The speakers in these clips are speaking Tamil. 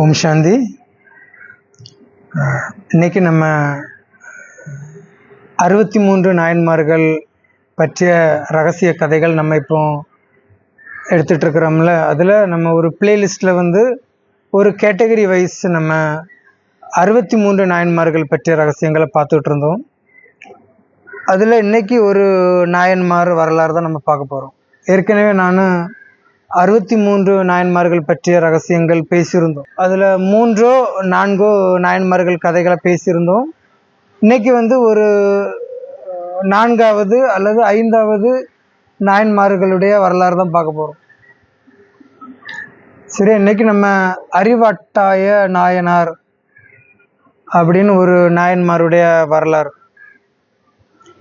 ஓம் சாந்தி. இன்னைக்கு நம்ம அறுபத்தி மூன்று நாயன்மார்கள் பற்றிய ரகசிய கதைகள் நம்ம இப்போ எடுத்துகிட்டு இருக்கிறோம்ல. அதில் நம்ம ஒரு பிளேலிஸ்டில் வந்து ஒரு கேட்டகரி வைஸ் நம்ம அறுபத்தி மூன்று நாயன்மார்கள் பற்றிய ரகசியங்களை பார்த்துக்கிட்டு இருந்தோம். அதில் இன்னைக்கு ஒரு நாயன்மார் வரலாறு தான் நம்ம பார்க்க போகிறோம் ஏற்கனவே நான் அறுபத்தி மூன்று நாயன்மார்கள் பற்றிய ரகசியங்கள் பேசியிருந்தோம். அதில் மூன்றோ நான்கோ நாயன்மார்கள் கதைகளை பேசியிருந்தோம். இன்னைக்கு வந்து ஒரு நான்காவது அல்லது ஐந்தாவது நாயன்மார்களுடைய வரலாறு தான் பார்க்க போகிறோம் சரி இன்னைக்கு நம்ம அறிவாட்டாய நாயனார் அப்படின்னு ஒரு நாயன்மாருடைய வரலாறு.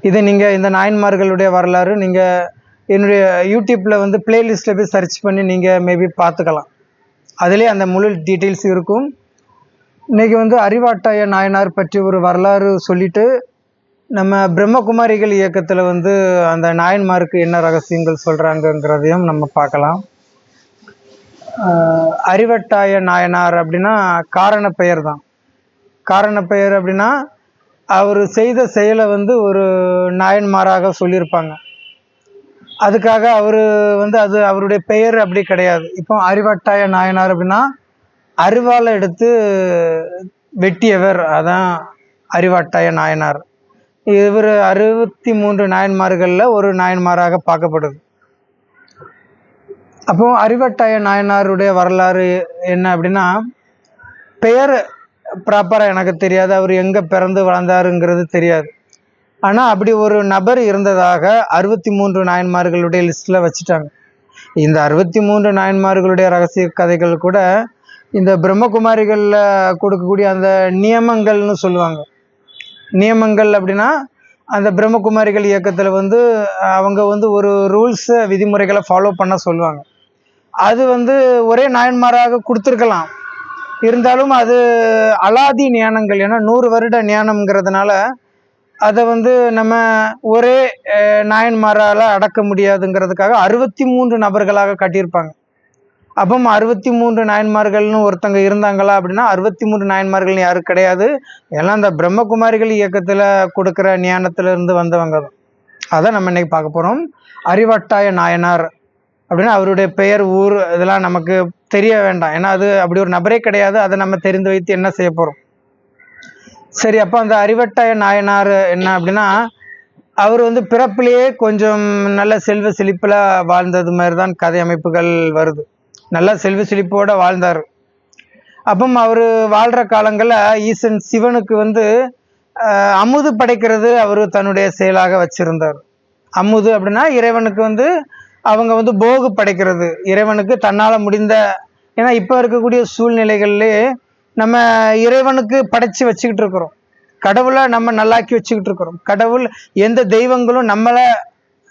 இது நீங்கள் இந்த நாயன்மார்களுடைய வரலாறு நீங்கள் என்னுடைய யூடியூப்பில் வந்து பிளேலிஸ்ட்டில் போய் சர்ச் பண்ணி நீங்கள் மேபி பார்த்துக்கலாம். அதிலே அந்த முழு டீட்டெயில்ஸ் இருக்கும். இன்றைக்கி வந்து அறிவாட்டாய நாயனார் பற்றி ஒரு வரலாறு சொல்லிவிட்டு நம்ம பிரம்மகுமாரிகள் இயக்கத்தில் வந்து அந்த நாயன்மாருக்கு என்ன ரகசியங்கள் சொல்கிறாங்கங்கிறதையும் நம்ம பார்க்கலாம். அறிவட்டாய நாயனார் அப்படின்னா காரண பெயர் தான். காரண பெயர் அப்படின்னா அவர் செய்த செயலை வந்து ஒரு நாயன்மாராக சொல்லியிருப்பாங்க. அதுக்காக அவர் வந்து அது அவருடைய பெயர் அப்படி கிடையாது. இப்போ அறிவட்டாய நாயனார் அப்படின்னா அருவாளை எடுத்து வெட்டியவர். அதான் அறிவாட்டாய நாயனார். இவர் அறுபத்தி மூன்று நாயன்மார்களில் ஒரு நாயன்மாராக பார்க்கப்படுது. அப்போ அறிவட்டாய நாயனாருடைய வரலாறு என்ன அப்படின்னா பெயர் ப்ராப்பராக எனக்கு தெரியாது. அவர் எங்கே பிறந்து வளர்ந்தாருங்கிறது தெரியாது. ஆனால் அப்படி ஒரு நபர் இருந்ததாக அறுபத்தி மூன்று நாயன்மார்களுடைய லிஸ்ட்டில் வச்சுட்டாங்க. இந்த அறுபத்தி மூன்று நாயன்மார்களுடைய ரகசிய கதைகள் கூட இந்த பிரம்மகுமாரிகளில் கொடுக்கக்கூடிய அந்த நியமங்கள்னு சொல்லுவாங்க. நியமங்கள் அப்படின்னா அந்த பிரம்மகுமாரிகள் இயக்கத்தில் வந்து அவங்க வந்து ஒரு ரூல்ஸை விதிமுறைகளை ஃபாலோ பண்ண சொல்லுவாங்க. அது வந்து ஒரே நாயன்மாராக கொடுத்துருக்கலாம். இருந்தாலும் அது அலாதி ஞானங்கள் ஏன்னா நூறு வருட ஞானம்ங்கிறதுனால அதை வந்து நம்ம ஒரே நாயன்மாரால் அடக்க முடியாதுங்கிறதுக்காக அறுபத்தி மூன்று நபர்களாக கட்டியிருப்பாங்க. அப்போ அறுபத்தி மூன்று நாயன்மார்கள்னு ஒருத்தங்க இருந்தாங்களா அப்படின்னா அறுபத்தி மூன்று நாயன்மார்கள்னு யாரும் கிடையாது. எல்லாம் இந்த பிரம்மகுமாரிகள் இயக்கத்தில் கொடுக்குற ஞானத்திலிருந்து வந்தவங்க தான். அதை நம்ம இன்னைக்கு பார்க்க போகிறோம் அறிவட்டாய நாயனார் அப்படின்னா அவருடைய பெயர் ஊர் இதெல்லாம் நமக்கு தெரிய வேண்டாம். ஏன்னா அது அப்படி ஒரு நபரே கிடையாது. அதை நம்ம தெரிந்து வைத்து என்ன செய்ய போகிறோம் சரி அப்போ அந்த அறிவட்டாய நாயனார் என்ன அப்படின்னா அவர் வந்து பிறப்பிலேயே கொஞ்சம் நல்ல செல்வ செழிப்பில் வாழ்ந்தது மாதிரி தான் கதை அமைப்புகள் வருது. நல்ல செல்வ செழிப்போட வாழ்ந்தார். அப்போ அவர் வாழ்கிற காலங்களில் ஈசன் சிவனுக்கு வந்து அமுது படைக்கிறது அவர் தன்னுடைய செயலாக வச்சிருந்தார். அமுது அப்படின்னா இறைவனுக்கு வந்து அவங்க வந்து போகு படைக்கிறது. இறைவனுக்கு தன்னால் முடிந்த ஏன்னா இப்போ இருக்கக்கூடிய சூழ்நிலைகள்லேயே நம்ம இறைவனுக்கு படைச்சு வச்சுக்கிட்டு இருக்கிறோம். கடவுளை நம்ம நல்லாக்கி வச்சுக்கிட்டு இருக்கிறோம். கடவுள் எந்த தெய்வங்களும் நம்மளை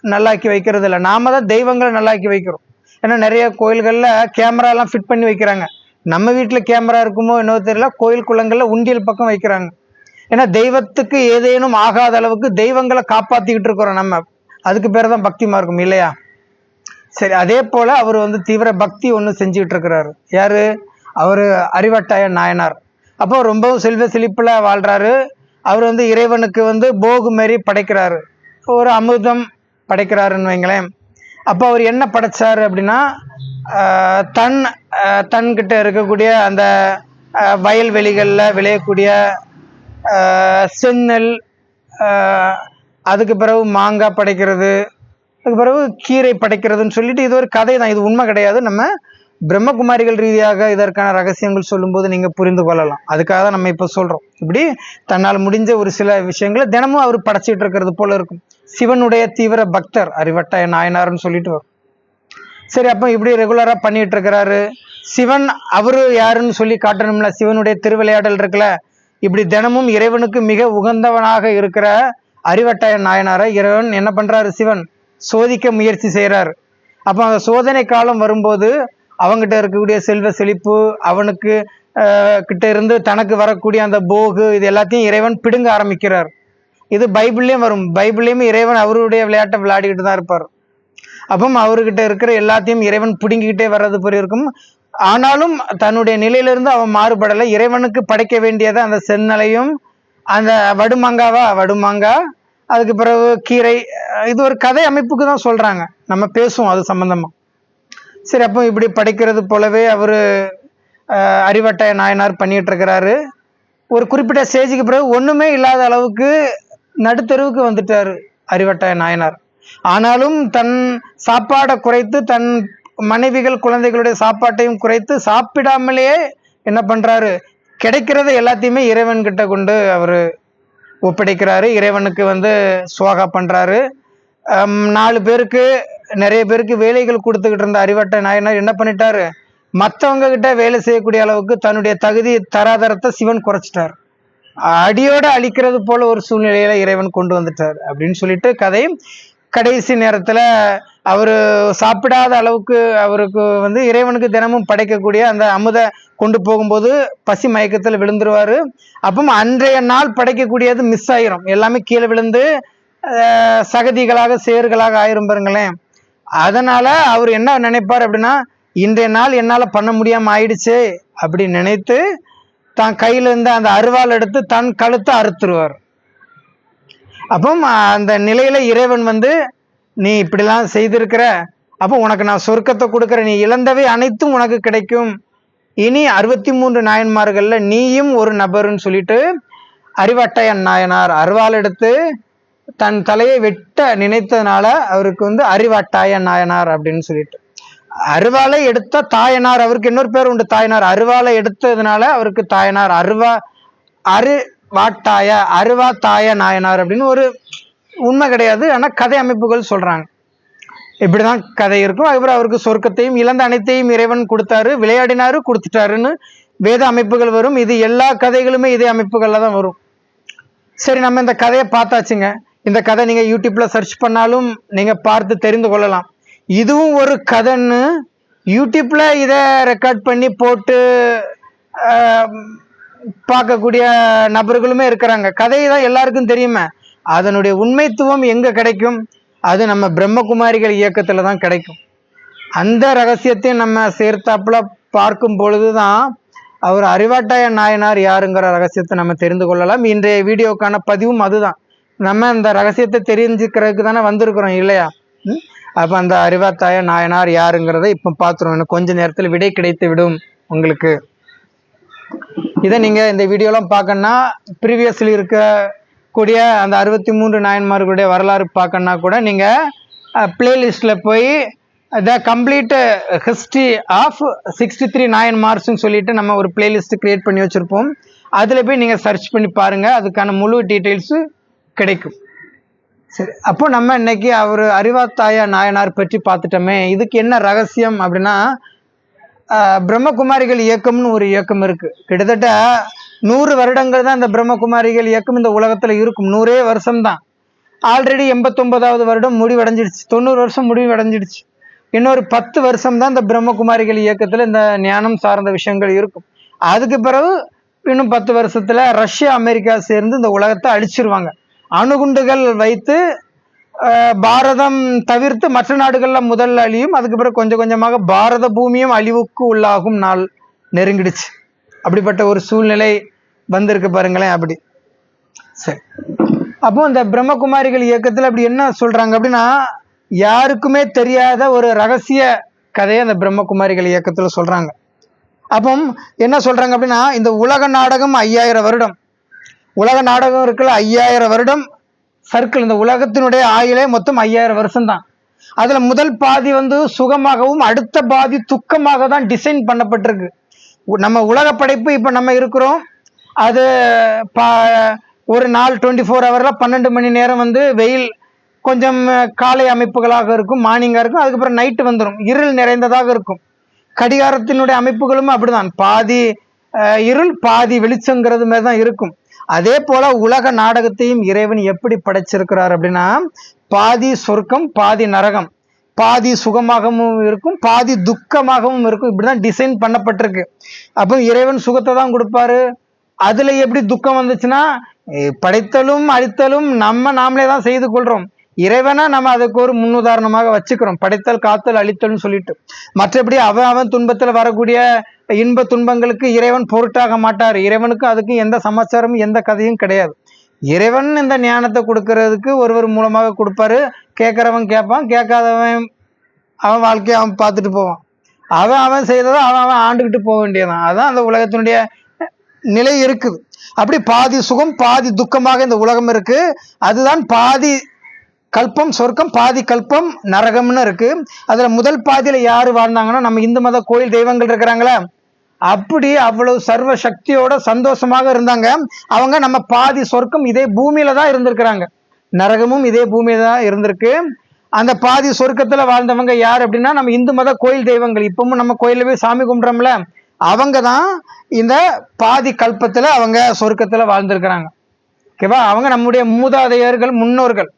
நல்லாக்கி வைக்கிறது இல்லை. நாம தான் தெய்வங்களை நல்லாக்கி வைக்கிறோம். ஏன்னா நிறைய கோயில்களில் கேமராலாம் ஃபிட் பண்ணி வைக்கிறாங்க. நம்ம வீட்டில் கேமரா இருக்குமோ என்னவோ தெரியல. கோயில் குளங்களில் உண்டியல் பக்கம் வைக்கிறாங்க. ஏன்னா தெய்வத்துக்கு ஏதேனும் ஆகாத அளவுக்கு தெய்வங்களை காப்பாற்றிக்கிட்டு இருக்கிறோம் நம்ம. அதுக்கு பேர் தான் பக்தி மார்க்கம் இல்லையா? சரி அதே போல அவர் வந்து தீவிர பக்தி ஒன்று செஞ்சுக்கிட்டு இருக்கிறாரு. யாரு? அவர் அறிவட்டாய நாயனார். அப்போ ரொம்பவும் செல்வ செழிப்பில் வாழ்கிறாரு அவர் வந்து இறைவனுக்கு வந்து போகு மாரி படைக்கிறாரு. ஒரு அமிர்தம் படைக்கிறாருன்னு வைங்களேன். அப்போ அவர் என்ன படைச்சார் அப்படின்னா தன் தன்கிட்ட இருக்கக்கூடிய அந்த வயல்வெளிகளில் விளையக்கூடிய செந்நெல் அதுக்கு பிறகு மாங்காய் படைக்கிறது அதுக்கு பிறகு கீரை படைக்கிறதுன்னு சொல்லிட்டு இது ஒரு கதை தான் இது உண்மை கிடையாது. நம்ம பிரம்மகுமாரிகள் ரீதியாக இதற்கான ரகசியங்கள் சொல்லும்போது நீங்கள் புரிந்து கொள்ளலாம். அதுக்காக தான் நம்ம இப்போ சொல்கிறோம் இப்படி தன்னால் முடிஞ்ச ஒரு சில விஷயங்களை தினமும் அவர் படைச்சிட்டு இருக்கிறது போல இருக்கும். சிவனுடைய தீவிர பக்தர் அறிவட்டாய நாயனார்னு சொல்லிட்டு வரும். சரி அப்போ இப்படி ரெகுலராக பண்ணிட்டு இருக்கிறாரு. சிவன் அவரு யாருன்னு சொல்லி காட்டணும்ல? சிவனுடைய திருவிளையாடல் இருக்குல்ல? இப்படி தினமும் இறைவனுக்கு மிக உகந்தவனாக இருக்கிற அறிவட்டாய நாயனாரை இறைவன் என்ன பண்றாரு? சிவன் சோதிக்க முயற்சி செய்கிறார் அப்போ அந்த சோதனை காலம் வரும்போது அவங்ககிட்ட இருக்கக்கூடிய செல்வ செழிப்பு அவனுக்கு கிட்ட இருந்து தனக்கு வரக்கூடிய அந்த போகு இது எல்லாத்தையும் இறைவன் பிடுங்க ஆரம்பிக்கிறார். இது பைபிள்லேயும் வரும். பைபிள்லேயும் இறைவன் அவருடைய விளையாட்டை விளையாடிக்கிட்டு தான் இருப்பார். அப்போ அவர்கிட்ட இருக்கிற எல்லாத்தையும் இறைவன் பிடுங்கிக்கிட்டே வர்றது போல இருக்கும் ஆனாலும் தன்னுடைய நிலையிலிருந்து அவன் மாறுபடலை. இறைவனுக்கு படைக்க வேண்டியதை அந்த செந்நலையும் அந்த வடுமாங்காவா? வடுமாங்கா. அதுக்கு பிறகு கீரை. இது ஒரு கதை அமைப்புக்கு தான் சொல்கிறாங்க நம்ம பேசுவோம் அது சம்மந்தமாக சரி அப்போ இப்படி படிக்கிறது போலவே அவர் அறிவட்டை நாயனார் பண்ணிட்டு இருக்கிறாரு ஒரு குறிப்பிட்ட ஸ்டேஜுக்கு பிறகு ஒன்றுமே இல்லாத அளவுக்கு நடுத்தெருவுக்கு வந்துட்டார் அறிவட்டாய நாயனார். ஆனாலும் தன் சாப்பாடை குறைத்து தன் மனைவிகள் குழந்தைகளுடைய சாப்பாட்டையும் குறைத்து சாப்பிடாமலேயே என்ன பண்ணுறாரு கிடைக்கிறத எல்லாத்தையுமே இறைவன் கிட்ட கொண்டு அவர் ஒப்படைக்கிறாரு. இறைவனுக்கு வந்து சுவாகா பண்ணுறாரு நாலு பேருக்கு நிறைய பேருக்கு வேலைகள் கொடுத்துக்கிட்டு இருந்த அறிவட்ட நாயனார் என்ன பண்ணிட்டாரு? மற்றவங்க கிட்ட வேலை செய்யக்கூடிய அளவுக்கு தன்னுடைய தகுதி தராதரத்தை சிவன் குறைச்சிட்டார். அடியோட அழிக்கிறது போல ஒரு சூழ்நிலையில இறைவன் கொண்டு வந்துட்டார் அப்படின்னு சொல்லிட்டு கதை கடைசி நேரத்துல அவரு சாப்பிடாத அளவுக்கு அவருக்கு வந்து இறைவனுக்கு தினமும் படைக்கக்கூடிய அந்த அமுத கொண்டு போகும்போது பசி மயக்கத்துல விழுந்துருவாரு. அப்போ அன்றைய நாள் படைக்கக்கூடியது மிஸ் ஆயிரும். எல்லாமே கீழே விழுந்து சகதிகளாக சேறுகளாக ஆயிரும் பாருங்களேன். அதனால் அவர் என்ன நினைப்பார் அப்படின்னா இன்றைய நாள் என்னால் பண்ண முடியாமல் ஆயிடுச்சே அப்படி நினைத்து தான் கையிலிருந்து அந்த அருவாள் எடுத்து தன் கழுத்தை அறுத்துருவார். அப்போ அந்த நிலையில் இறைவன் வந்து நீ இப்படிலாம் செய்திருக்கிற அப்போ உனக்கு நான் சொர்க்கத்தை கொடுக்குற நீ இழந்தவை அனைத்தும் உனக்கு கிடைக்கும். இனி அறுபத்தி மூன்று நாயன்மார்களில் நீயும் ஒரு நபருன்னு சொல்லிட்டு அறிவட்டையன் நாயனார் அருவாள் எடுத்து தன் தலையை வெட்ட நினைத்ததுனால அவருக்கு வந்து அறிவாட்டாய நாயனார் அப்படின்னு சொல்லிட்டு. அருவாளை எடுத்த தாயனார் அவருக்கு இன்னொரு பேர் உண்டு தாயனார். அருவாளை எடுத்ததுனால அவருக்கு தாயனார். அருவா அரு வாட்டாய அருவா தாய நாயனார் அப்படின்னு ஒரு உண்மை கிடையாது. ஆனால் கதை அமைப்புகள் சொல்றாங்க. இப்படிதான் கதை இருக்கும். அதுக்கப்புறம் அவருக்கு சொர்க்கத்தையும் இழந்த அனைத்தையும் இறைவன் கொடுத்தாரு விளையாடினாரு கொடுத்துட்டாருன்னு வேத அமைப்புகள் வரும். இது எல்லா கதைகளுமே இதே அமைப்புகள்ல தான் வரும். சரி நம்ம இந்த கதையை பார்த்தாச்சுங்க. இந்த கதை நீங்க யூடியூப்ல சர்ச் பண்ணாலும் நீங்க பார்த்து தெரிந்து கொள்ளலாம். இதுவும் ஒரு கதைன்னு யூடியூப்ல இதை ரெக்கார்ட் பண்ணி போட்டு பார்க்கக்கூடிய நபர்களுமே இருக்கிறாங்க. கதை தான் எல்லாருக்கும் தெரியுமே. அதனுடைய உண்மைத்துவம் எங்க கிடைக்கும்? அது நம்ம பிரம்மகுமாரிகள் இயக்கத்துல தான் கிடைக்கும். அந்த ரகசியத்தையும் நம்ம சேர்த்தாப்புல பார்க்கும் பொழுதுதான் அவர் அறிவாட்டாய நாயனார் யாருங்கிற ரகசியத்தை நம்ம தெரிந்து கொள்ளலாம். இன்றைய வீடியோக்கான பதிவும் அதுதான். நம்ம இந்த ரகசியத்தை தெரிஞ்சுக்கிறதுக்கு தானே வந்திருக்கிறோம் இல்லையா? ம்? அப்ப அந்த அறிவாத்தாய நாயனார் யாருங்கிறத இப்ப பார்த்துருவோம் இன்னும் கொஞ்ச நேரத்தில் விடை கிடைத்து விடும் உங்களுக்கு. இதை நீங்க இந்த வீடியோலாம் பார்க்கணும்னா ப்ரீவியஸில் இருக்கக்கூடிய அந்த அறுபத்தி மூன்று நாயன்மார்களுடைய வரலாறு பார்க்கணும்னா கூட நீங்க பிளேலிஸ்ட்ல போய் the complete history of sixty three நாயன்மார்ஸ்ன்னு சொல்லிட்டு நம்ம ஒரு பிளேலிஸ்ட் கிரியேட் பண்ணி வச்சிருப்போம். அதில் போய் நீங்கள் சர்ச் பண்ணி பாருங்கள் அதுக்கான முழு டீட்டெயில்ஸு கிடைக்கும். சரி அப்போ நம்ம இன்னைக்கு அவர் அறிவாத்தாய நாயனார் பற்றி பார்த்துட்டோமே. இதுக்கு என்ன ரகசியம் அப்படின்னா பிரம்மகுமாரிகள் இயக்கம்னு ஒரு இயக்கம் இருக்கு. கிட்டத்தட்ட நூறு வருடங்கள் தான் இந்த பிரம்மகுமாரிகள் இயக்கம் இந்த உலகத்தில் இருக்கும். நூறே வருஷம் தான் ஆல்ரெடி எண்பத்தொன்பதாவது வருடம் முடிவடைஞ்சிடுச்சு. தொண்ணூறு வருஷம் முடிவடைஞ்சிடுச்சு. இன்னொரு பத்து வருஷம் தான் இந்த பிரம்மகுமாரிகள் இயக்கத்தில் இந்த ஞானம் சார்ந்த விஷயங்கள் இருக்கும். அதுக்கு பிறகு இன்னும் பத்து வருஷத்தில் ரஷ்யா அமெரிக்கா சேர்ந்து இந்த உலகத்தை அழிச்சிருவாங்க. அணுகுண்டுகள் வைத்து பாரதம் தவிர்த்து மற்ற நாடுகளில் முதல்ல அழியும். அதுக்கு பிறகு கொஞ்சம் கொஞ்சமாக பாரத பூமியும் அழிவுக்கு உள்ளாகும் நாள் நெருங்கிடுச்சு. அப்படிப்பட்ட ஒரு சூழ்நிலை வந்திருக்கு பாருங்களேன் அப்படி. சரி. அப்போ இந்த பிரம்மகுமாரிகள் இயக்கத்தில் அப்படி என்ன சொல்கிறாங்க அப்படின்னா யாருக்குமே தெரியாத ஒரு ரகசிய கதையை அந்த பிரம்மகுமாரிகள் இயக்கத்தில் சொல்கிறாங்க அப்போ என்ன சொல்கிறாங்க அப்படின்னா இந்த உலக நாடகம் ஐயாயிரம் வருடம். உலக நாடகம் இருக்குல்ல ஐயாயிரம் வருடம் சர்க்கிள் இந்த உலகத்தினுடைய ஆயுளே மொத்தம் ஐயாயிரம் வருஷம் தான் அதுல முதல் பாதி வந்து சுகமாகவும் அடுத்த பாதி துக்கமாக தான் டிசைன் பண்ணப்பட்டிருக்கு. உ- நம்ம உலக படைப்பு இப்ப நம்ம இருக்கிறோம். அது பா- ஒரு நாள் டுவெண்ட்டி ஃபோர் ஹவர்ல பன்னெண்டு மணி நேரம் வந்து வெயில் கொஞ்சம் காலை அமைப்புகளாக இருக்கும் மார்னிங்காக இருக்கும். அதுக்கப்புறம் நைட்டு வந்துடும் இருள் நிறைந்ததாக இருக்கும். கடிகாரத்தினுடைய அமைப்புகளும் அப்படிதான். பாதி இருள் பாதி வெளிச்சங்கிறது மாதிரி தான் இருக்கும். அதே போல உலக நாடகத்தையும் இறைவன் எப்படி படைச்சிருக்கிறார் அப்படின்னா பாதி சொர்க்கம் பாதி நரகம். பாதி சுகமாகவும் இருக்கும் பாதி துக்கமாகவும் இருக்கும். இப்படிதான் டிசைன் பண்ணப்பட்டிருக்கு. அப்போ இறைவன் சுகத்தை தான் கொடுப்பாரு. அதுல எப்படி துக்கம் வந்துச்சுன்னா படைத்தலும் அழித்தலும் நம்ம நாமளே தான் செய்து கொள்றோம். இறைவனா நம்ம அதுக்கு ஒரு முன்னுதாரணமாக வச்சுக்கிறோம். படைத்தல் காத்தல் அழித்தல்னு சொல்லிட்டு. மற்றபடி அவன் அவன் துன்பத்தில் வரக்கூடிய இன்ப துன்பங்களுக்கு இறைவன் பொருட்டாக மாட்டார். இறைவனுக்கு அதுக்கு எந்த சமாச்சாரமும் எந்த கதையும் கிடையாது. இறைவன் இந்த ஞானத்தை கொடுக்கறதுக்கு ஒருவர் மூலமாக கொடுப்பாரு. கேட்குறவன் கேட்பான். கேட்காதவன் அவன் வாழ்க்கையை அவன் பார்த்துட்டு போவான். அவன் அவன் செய்ததை அவன் அவன் ஆண்டுக்கிட்டு போக வேண்டியதான் அதுதான் அந்த உலகத்தினுடைய நிலை இருக்குது. அப்படி பாதி சுகம் பாதி துக்கமாக இந்த உலகம் இருக்கு. அதுதான் பாதி கல்பம் சொர்க்கம் பாதி கல்பம் நரகம்னு இருக்கு. அதுல முதல் பாதியில யாரு வாழ்ந்தாங்கன்னா நம்ம இந்து மத கோயில் தெய்வங்கள் இருக்கிறாங்களே. அப்படி அவ்வளவு சர்வ சக்தியோட சந்தோஷமாக இருந்தாங்க. அவங்க நம்ம பாதி சொர்க்கம் இதே பூமியில தான் இருந்திருக்கிறாங்க. நரகமும் இதே பூமியில தான் இருந்திருக்கு. அந்த பாதி சொர்க்கத்துல வாழ்ந்தவங்க யார் அப்படின்னா நம்ம இந்து மத கோயில் தெய்வங்கள். இப்பவும் நம்ம கோயில்ல போய் சாமி கும்பிட்றோம்ல அவங்க தான் இந்த பாதி கல்பத்துல அவங்க சொர்க்கத்துல வாழ்ந்திருக்கிறாங்க. ஓகேவா? அவங்க நம்முடைய மூதாதையர்கள் முன்னோர்கள்.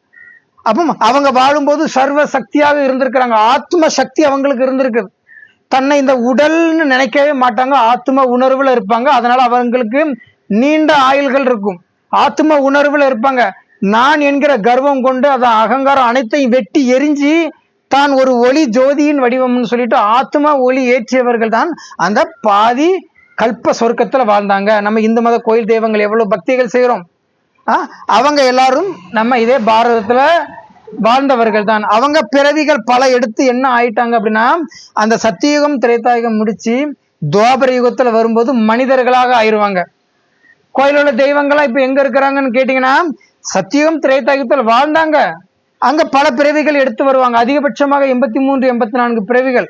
அப்போ அவங்க வாழும்போது சர்வ சக்தியாக இருந்திருக்கிறாங்க. ஆத்ம சக்தி அவங்களுக்கு இருந்திருக்குது. தன்னை இந்த உடல்னு நினைக்கவே மாட்டாங்க. ஆத்ம உணர்வுல இருப்பாங்க. அதனால அவங்களுக்கு நீண்ட ஆயுள்கள் இருக்கும். ஆத்ம உணர்வுல இருப்பாங்க. நான் என்கிற கர்வம் கொண்டு அதை அகங்காரம் அனைத்தையும் வெட்டி எரிஞ்சு தான் ஒரு ஒளி ஜோதியின் வடிவம்னு சொல்லிட்டு ஆத்ம ஒளி ஏற்றியவர்கள் தான் அந்த பாதி கல்ப சொர்க்கத்துல வாழ்ந்தாங்க. நம்ம இந்து மத கோயில் தெய்வங்கள் எவ்வளவு பக்திகள் செய்கிறோம் ஆ, அவங்க எல்லாரும் நம்ம இதே பாரதத்துல வாழ்ந்தவர்கள் தான் அவங்க பிறவிகள் பல எடுத்து என்ன ஆயிட்டாங்க அப்படின்னா அந்த சத்தியுகம் திரைத்தாயுகம் முடிச்சு துவாபர யுகத்துல வரும்போது மனிதர்களாக ஆயிருவாங்க. கோயிலில் உள்ள தெய்வங்கள்லாம் இப்ப எங்க இருக்கிறாங்கன்னு கேட்டீங்கன்னா சத்தியுகம் திரைத்தாயுகத்தில் வாழ்ந்தாங்க. அங்க பல பிறவிகள் எடுத்து வருவாங்க. அதிகபட்சமாக எண்பத்தி மூன்று எண்பத்தி நான்கு பிறவிகள்.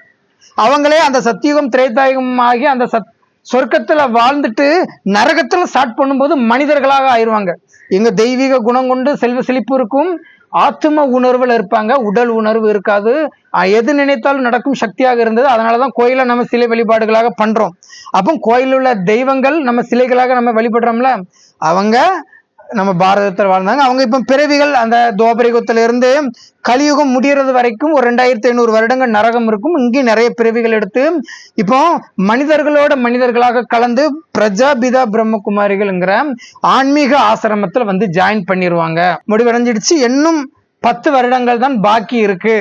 அவங்களே அந்த சத்தியுகம் திரைத்தாயுகம் ஆகி அந்த சத் சொர்க்கத்துல வாழ்ந்துட்டு நரகத்துல ஸ்டார்ட் பண்ணும்போது மனிதர்களாக ஆயிருவாங்க. எங்க தெய்வீக குணம் கொண்டு செல்வ செழிப்பு இருக்கும். ஆத்தும உணர்வில் இருப்பாங்க. உடல் உணர்வு இருக்காது. எது நினைத்தாலும் நடக்கும் சக்தியாக இருந்தது. அதனால தான் கோயிலை நம்ம சிலை வழிபாடுகளாக பண்ணுறோம் அப்போ கோயிலில் உள்ள தெய்வங்கள் நம்ம சிலைகளாக நம்ம வழிபடுறோம்ல. அவங்க நம்ம பாரதத்தில் வாழ்ந்தாங்க. அவங்க இப்போ பிறவிகள் அந்த துவாபரிகத்துல கலியுகம் முடிகிறது வரைக்கும் ஒரு ரெண்டாயிரத்தி ஐநூறு வருடங்கள் நரகம் இருக்கும். இங்கேயும் நிறைய பிறவிகள் எடுத்து இப்போ மனிதர்களோட மனிதர்களாக கலந்து பிரஜாபிதா பிரம்மகுமாரிகள்ங்கிற ஆன்மீக ஆசிரமத்தில் வந்து ஜாயின் பண்ணிடுவாங்க முடிவடைஞ்சிடுச்சு. இன்னும் பத்து வருடங்கள் தான் பாக்கி இருக்கு.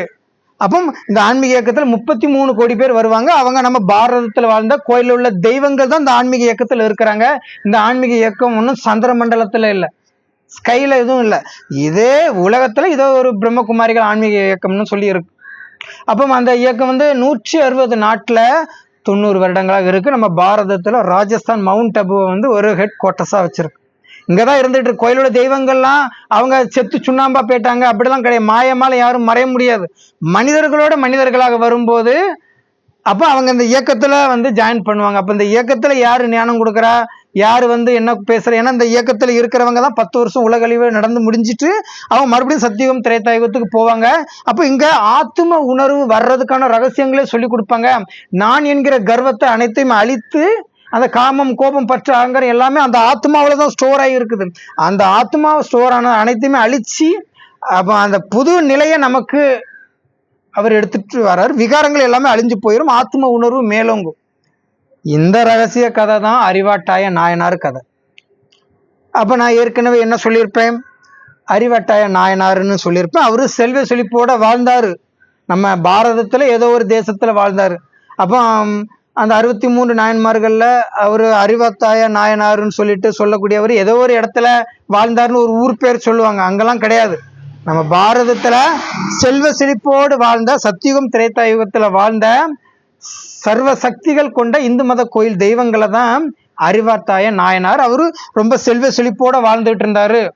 அப்போ இந்த ஆன்மீக இயக்கத்தில் முப்பத்தி மூணு கோடி பேர் வருவாங்க. அவங்க நம்ம பாரதத்தில் வாழ்ந்த கோயிலில் உள்ள தெய்வங்கள் தான் இந்த ஆன்மீக இயக்கத்தில் இருக்கிறாங்க. இந்த ஆன்மீக இயக்கம் ஒன்றும் சந்திர மண்டலத்தில் இல்லை. ஸ்கையில் எதுவும் இல்லை. இதே உலகத்தில் இதோ ஒரு பிரம்மகுமாரிகள் ஆன்மீக இயக்கம்னு சொல்லி இருக்கு. அப்போ அந்த இயக்கம் வந்து நூற்றி அறுபது நாட்டில் தொண்ணூறு வருடங்களாக இருக்குது நம்ம பாரதத்தில் ராஜஸ்தான் மவுண்ட் அபுவை வந்து ஒரு ஹெட் குவார்ட்டர்ஸாக வச்சுருக்கு. இங்கே தான் இருந்துட்டு கோயிலோட தெய்வங்கள்லாம் அவங்க செத்து சுண்ணாம்பா போயிட்டாங்க. அப்படிலாம் கிடையாது. மாயமால யாரும் மறைய முடியாது. மனிதர்களோட மனிதர்களாக வரும்போது அப்போ அவங்க இந்த இயக்கத்தில் வந்து ஜாயின் பண்ணுவாங்க. அப்போ இந்த இயக்கத்தில் யார் ஞானம் கொடுக்குறா? யார் வந்து என்ன பேசுகிற ஏன்னா இந்த இயக்கத்தில் இருக்கிறவங்க தான் பத்து வருஷம் உலகழிவு நடந்து முடிஞ்சிட்டு அவங்க மறுபடியும் சத்தியுகம் திரைத்தாயகத்துக்கு போவாங்க. அப்போ இங்கே ஆத்தும உணர்வு வர்றதுக்கான ரகசியங்களே சொல்லி கொடுப்பாங்க. நான் என்கிற கர்வத்தை அனைத்தையும் அழித்து அந்த காமம் கோபம் பற்று அங்கரம் எல்லாமே அந்த ஆத்மாவில் தான் ஸ்டோர் ஆகி இருக்குது. அந்த ஆத்மா ஸ்டோர் ஆன அனைத்தையுமே அழித்து அப்போ அந்த புது நிலையை நமக்கு அவர் எடுத்துட்டு வர்றார் விகாரங்கள் எல்லாமே அழிஞ்சு போயிடும் ஆத்ம உணர்வு மேலோங்கும். இந்த ரகசிய கதை தான் அறிவாட்டாய நாயனார் கதை. அப்போ நான் ஏற்கனவே என்ன சொல்லியிருப்பேன்? அறிவாட்டாய நாயனார்னு சொல்லியிருப்பேன். அவர் செல்வ செழிப்போட வாழ்ந்தார். நம்ம பாரதத்தில் ஏதோ ஒரு தேசத்தில் வாழ்ந்தார். அப்போ அந்த அறுபத்தி மூன்று நாயன்மார்கள்ல அவர் அறிவத்தாய நாயனாருன்னு சொல்லிட்டு சொல்லக்கூடியவர் ஏதோ ஒரு இடத்துல வாழ்ந்தாருன்னு ஒரு ஊர் பேர் சொல்லுவாங்க. அங்கெல்லாம் கிடையாது. நம்ம பாரதத்துல செல்வ செழிப்போடு வாழ்ந்த சத்தியுகம் திரேதாயுகத்துல வாழ்ந்த சர்வ சக்திகள் கொண்ட இந்து மத கோயில் தெய்வங்களை தான் அறிவாத்தாய நாயனார். அவரு ரொம்ப செல்வ செழிப்போட வாழ்ந்துட்டு இருந்தாரு.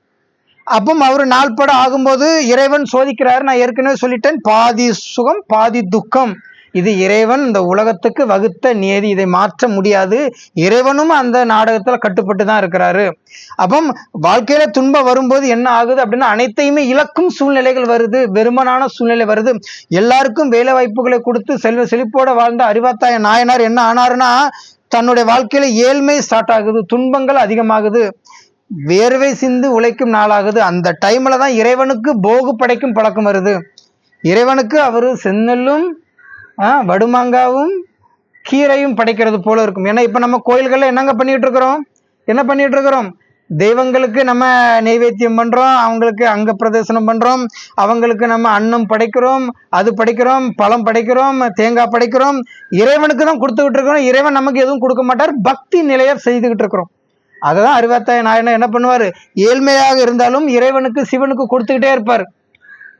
அப்போ அவர் நாள்பட ஆகும்போது இறைவன் சோதிக்கிறாரு. நான் ஏற்கனவே சொல்லிட்டேன். பாதி சுகம் பாதி துக்கம். இது இறைவன் இந்த உலகத்துக்கு வகுத்த நியதி. இதை மாற்ற முடியாது. இறைவனும் அந்த நாடகத்துல கட்டுப்பட்டு தான் இருக்கிறாரு. அப்போ வாழ்க்கையில துன்பம் வரும்போது என்ன ஆகுது அப்படின்னா அனைத்தையுமே இழக்கும் சூழ்நிலைகள் வருது. வெறுமனான சூழ்நிலை வருது. எல்லாருக்கும் வேலை வாய்ப்புகளை கொடுத்து செல்வ செழிப்போட வாழ்ந்த அறிவாத்தாய நாயனார் என்ன ஆனாருன்னா தன்னுடைய வாழ்க்கையில ஏழ்மை ஸ்டார்ட் ஆகுது. துன்பங்கள் அதிகமாகுது. வேர்வை சிந்து உழைக்கும் நாளாகுது. அந்த டைம்ல தான் இறைவனுக்கு போகு படைக்கும் பழக்கம் வருது. இறைவனுக்கு அவர் செந்நெல்லும் வடுமாங்காவும் கீரையும் படைக்கிறது போல இருக்கும். ஏன்னா இப்போ நம்ம கோயில்களில் என்னங்க பண்ணிட்டு இருக்கிறோம் என்ன பண்ணிட்டு இருக்கிறோம் தெய்வங்களுக்கு நம்ம நெய்வேத்தியம் பண்ணுறோம் அவங்களுக்கு அங்க பிரதர்சனம் பண்ணுறோம் அவங்களுக்கு நம்ம அன்னம் படைக்கிறோம் அது படைக்கிறோம் பழம் படைக்கிறோம் தேங்காய் படைக்கிறோம். இறைவனுக்கு தான் கொடுத்துக்கிட்டு இருக்கிறோம் இறைவன் நமக்கு எதுவும் கொடுக்க மாட்டார். பக்தி நிலையை செய்துக்கிட்டு இருக்கிறோம் அதுதான் அறுபத்தாய நாயனர் என்ன பண்ணுவார்? ஏழ்மையாக இருந்தாலும் இறைவனுக்கு சிவனுக்கு கொடுத்துக்கிட்டே இருப்பார்.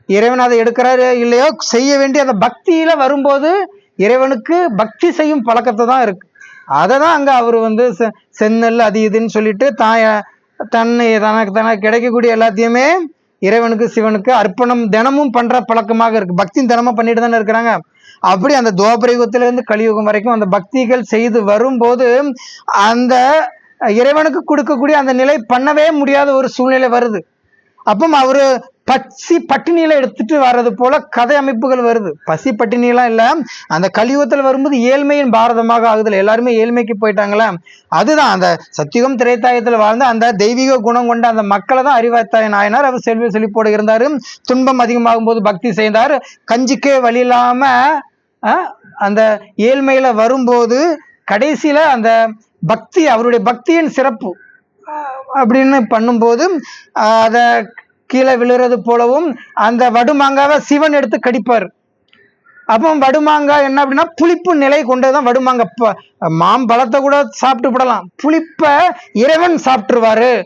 இறைவன் அதை எடுக்கிறாரு இல்லையோ செய்ய வேண்டிய அந்த பக்தியில் வரும்போது இறைவனுக்கு பக்தி செய்யும் பழக்கத்தை தான் இருக்கு. அதை தான் அங்கே அவர் வந்து செ- செந்நெல் அது இதுன்னு சொல்லிட்டு தாய தன்னை தனக்கு தனக்கு கிடைக்கக்கூடிய எல்லாத்தையுமே இறைவனுக்கு சிவனுக்கு அர்ப்பணம் தினமும் பண்ணுற பழக்கமாக இருக்கு. பக்தி தினமும் பண்ணிட்டு தானே இருக்கிறாங்க. அப்படி அந்த துவாபரயுகத்திலிருந்து கலியுகம் வரைக்கும் அந்த பக்திகள் செய்து வரும்போது அந்த இறைவனுக்கு கொடுக்கக்கூடிய அந்த நிலை பண்ணவே முடியாத ஒரு சூழ்நிலை வருது. அப்போ அவர் பசி பட்டினியில எடுத்துட்டு வர்றது போல கதை அமைப்புகள் வருது. பசி பட்டினிலாம் இல்லை. அந்த கலியுகத்தில் வரும்போது ஏழ்மையின் பாரதமாக ஆகுதுல. எல்லாருமே ஏழ்மைக்கு போயிட்டாங்களே? அதுதான். அந்த சத்தியுகம் திரைத்தாயத்தில் வாழ்ந்த அந்த தெய்வீக குணம் கொண்ட அந்த மக்களை தான் அறிவாத்தாய நாயனார் அவர் செல்வி செழிப்போடு இருந்தார். துன்பம் அதிகமாகும் போது பக்தி செய்தார். கஞ்சிக்கே வழி இல்லாம அந்த ஏழ்மையில வரும்போது கடைசியில அந்த பக்தி அவருடைய பக்தியின் சிறப்பு அப்படின்னு பண்ணும்போது அதை கீழே விழுறது போலவும் அந்த வடுமாங்காவை சிவன் எடுத்து கடிப்பார். அப்போ வடுமாங்காய் என்ன அப்படின்னா புளிப்பு நிலை கொண்டதுதான் வடுமாங்காய் ப- மாம்பழத்தை கூட சாப்பிட்டு விடலாம். புளிப்பை இறைவன் சாப்பிட்டுருவாரு.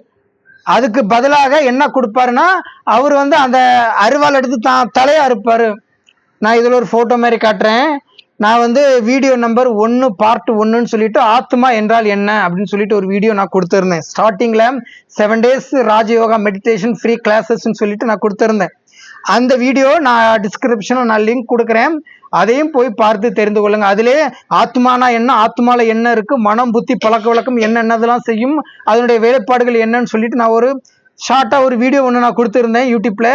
அதுக்கு பதிலாக என்ன கொடுப்பாருன்னா அவர் வந்து அந்த அருவாள் எடுத்து தான் தலையை அறுப்பார். நான் இதில் ஒரு ஃபோட்டோ மாதிரி காட்டுறேன். நான் வந்து வீடியோ நம்பர் ஒன்று பார்ட் ஒன்றுன்னு சொல்லிட்டு ஆத்மா என்றால் என்ன? அப்படின்னு சொல்லிட்டு ஒரு வீடியோ நான் கொடுத்துருந்தேன். ஸ்டார்டிங்கில் seven days Rajayoga meditation free கிளாஸஸ்ன்னு சொல்லிட்டு நான் கொடுத்துருந்தேன். அந்த வீடியோ நான் டிஸ்கிரிப்ஷனில் நான் லிங்க் கொடுக்குறேன். அதையும் போய் பார்த்து தெரிந்து கொள்ளுங்க. அதிலே ஆத்மானா என்ன ஆத்மாவில் என்ன இருக்குது மனம் புத்தி பழக்க வழக்கம் என்னென்னதெல்லாம் செய்யும் அதனுடைய வேலைப்பாடுகள் என்னன்னு சொல்லிட்டு நான் ஒரு ஷார்ட்டாக ஒரு வீடியோ ஒன்று நான் கொடுத்துருந்தேன் யூடியூப்பில்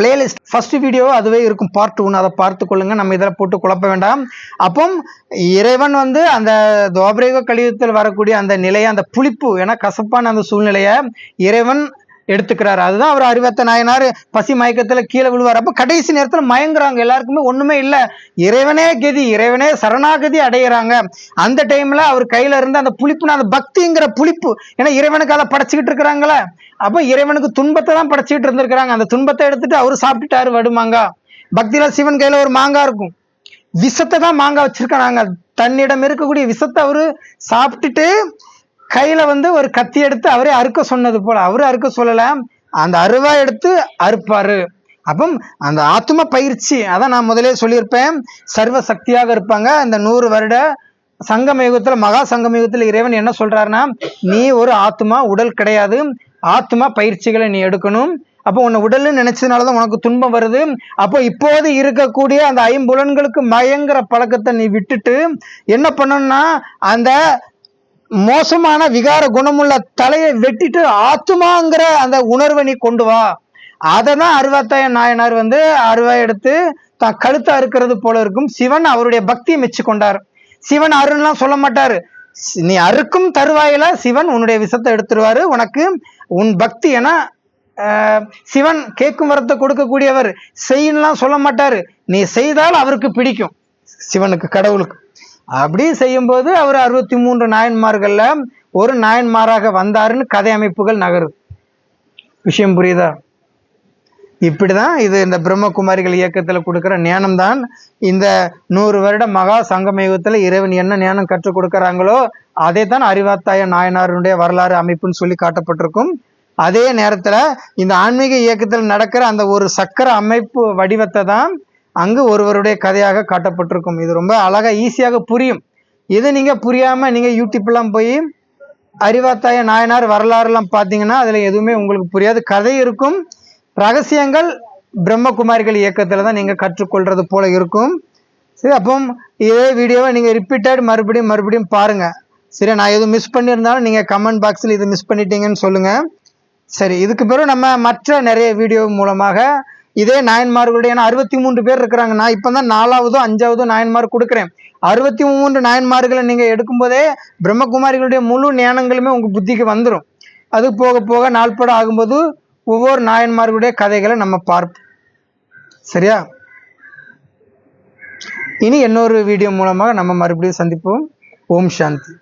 பிளேலிஸ்ட் ஃபர்ஸ்ட் வீடியோ அதுவே இருக்கும். பார்ட் ஒன்று அதை பார்த்து கொள்ளுங்க. நம்ம இதில் போட்டு குழப்ப வேண்டாம். அப்போ இறைவன் வந்து அந்த துவாபரேக கழிவுத்தில் வரக்கூடிய அந்த நிலையை அந்த புளிப்பு ஏன்னா கசப்பான அந்த சூழ்நிலையை இறைவன் எடுத்துக்கிறாரு. அதுதான் அவர் அறிவத்த நாயனார் பசி மயக்கத்துல கீழே விழுவார் அப்போ கடைசி நேரத்தில் மயங்குறாங்க. எல்லாருக்குமே ஒண்ணுமே இல்லை. இறைவனே கதி இறைவனே சரணாகதி அடையிறாங்க. அந்த டைம்ல அவர் கையில இருந்து அந்த புளிப்புனா அந்த பக்திங்கிற புளிப்பு ஏன்னா இறைவனுக்கு அதை படைச்சுக்கிட்டு இருக்கிறாங்களே. அப்போ இறைவனுக்கு துன்பத்தை தான் படைச்சிக்கிட்டு இருந்திருக்கிறாங்க. அந்த துன்பத்தை எடுத்துட்டு அவரு சாப்பிட்டுட்டாரு வடுமாங்கா. பக்தியில சிவன் கையில ஒரு மாங்காய் இருக்கும். விஷத்தை தான் மாங்காய் வச்சிருக்காங்க தன்னிடம் இருக்கக்கூடிய விஷத்தை அவரு சாப்பிட்டுட்டு கையில வந்து ஒரு கத்தி எடுத்து அவரே அறுக்க சொன்னது போல. அவரு அறுக்க சொல்லல. அந்த அருவா எடுத்து அறுப்பாரு. அப்போ அந்த ஆத்ம பயிற்சி அதான் நான் முதலே சொல்லியிருப்பேன். சர்வ சக்தியாக இருப்பாங்க. அந்த நூறு வருட சங்கமயுகத்துல மகா சங்கமயுகத்துல இறைவன் என்ன சொல்றாருன்னா நீ ஒரு ஆத்மா உடல் கிடையாது. ஆத்மா பயிற்சிகளை நீ எடுக்கணும். அப்போ உன்னை உடல்னு நினைச்சதுனால தான் உனக்கு துன்பம் வருது. அப்போ இப்போது இருக்கக்கூடிய அந்த ஐம்புலன்களுக்கு மயங்கிற பழக்கத்தை நீ விட்டுட்டு என்ன பண்ணணும்னா அந்த மோசமான விகார குணமுள்ள தலையை வெட்டிட்டு ஆத்துமாங்கிற அந்த உணர்வை நீ கொண்டு வா. அதை தான் அருவாத்தாய நாயனார் வந்து அருவா எடுத்து தான் கழுத்தை அறுக்கிறது போல இருக்கும். சிவன் அவருடைய பக்தியை மெச்சு கொண்டார். சிவன் அருள்லாம் சொல்ல மாட்டாரு. நீ அறுக்கும் தருவாயில சிவன் உன்னுடைய விஷத்தை எடுத்துருவாரு. உனக்கு உன் பக்தி என சிவன் கேட்கும் வரத்தை கொடுக்கக்கூடியவர். செய்யலாம் சொல்ல மாட்டாரு. நீ செய்தால் அவருக்கு பிடிக்கும். சிவனுக்கு கடவுளுக்கு. அப்படி செய்யும்போது அவர் அறுபத்தி மூன்று நாயன்மார்களில் ஒரு நாயன்மாராக வந்தாருன்னு கதை அமைப்புகள் நகருது. விஷயம் புரியுதா? இப்படிதான் இது இந்த பிரம்மகுமாரிகள் இயக்கத்தில் கொடுக்குற ஞானம் தான் இந்த நூறு வருட மகா சங்கம யுகத்தில் இறைவன் என்ன ஞானம் கற்றுக் கொடுக்குறாங்களோ அதே தான் அறிவாத்தாய நாயனாருடைய வரலாறு அமைப்புன்னு சொல்லி காட்டப்பட்டிருக்கும். அதே நேரத்தில் இந்த ஆன்மீக இயக்கத்தில் நடக்கிற அந்த ஒரு சக்கர அமைப்பு வடிவத்தை தான் அங்கு ஒருவருடைய கதையாக காட்டப்பட்டிருக்கும். இது ரொம்ப அழகாக ஈஸியாக புரியும். இது நீங்கள் புரியாமல் நீங்கள் யூடியூப்லாம் போய் அறிவாத்தாய நாயனார் வரலாறுலாம் பார்த்தீங்கன்னா அதில் எதுவுமே உங்களுக்கு புரியாது. கதை இருக்கும். ரகசியங்கள் பிரம்மகுமாரிகள் இயக்கத்தில் தான் நீங்கள் கற்றுக்கொள்வது போல இருக்கும். சரி அப்போ இதே வீடியோவை நீங்கள் ரிப்பீட்டட் மறுபடியும் மறுபடியும் பாருங்கள் சரி நான் எதுவும் மிஸ் பண்ணியிருந்தாலும் நீங்கள் கமெண்ட் பாக்ஸில் இது மிஸ் பண்ணிட்டீங்கன்னு சொல்லுங்கள் சரி இதுக்கு பிறகு நம்ம மற்ற நிறைய வீடியோ மூலமாக இதே நாயன்மார்களுடைய ஏன்னா அறுபத்தி மூன்று பேர் இருக்கிறாங்க. நான் இப்போ தான் நாலாவதோ அஞ்சாவதோ நாயன்மார் கொடுக்குறேன். அறுபத்தி மூன்று நாயன்மார்களை நீங்கள் எடுக்கும்போதே பிரம்மகுமாரிகளுடைய முழு ஞானங்களுமே உங்கள் புத்திக்கு வந்துடும் அது போக போக நாள்பட ஆகும்போது ஒவ்வொரு நாயன்மார்களுடைய கதைகளை நம்ம பார்ப்போம். சரியா? இனி இன்னொரு வீடியோ மூலமாக நம்ம மறுபடியும் சந்திப்போம். ஓம் சாந்தி.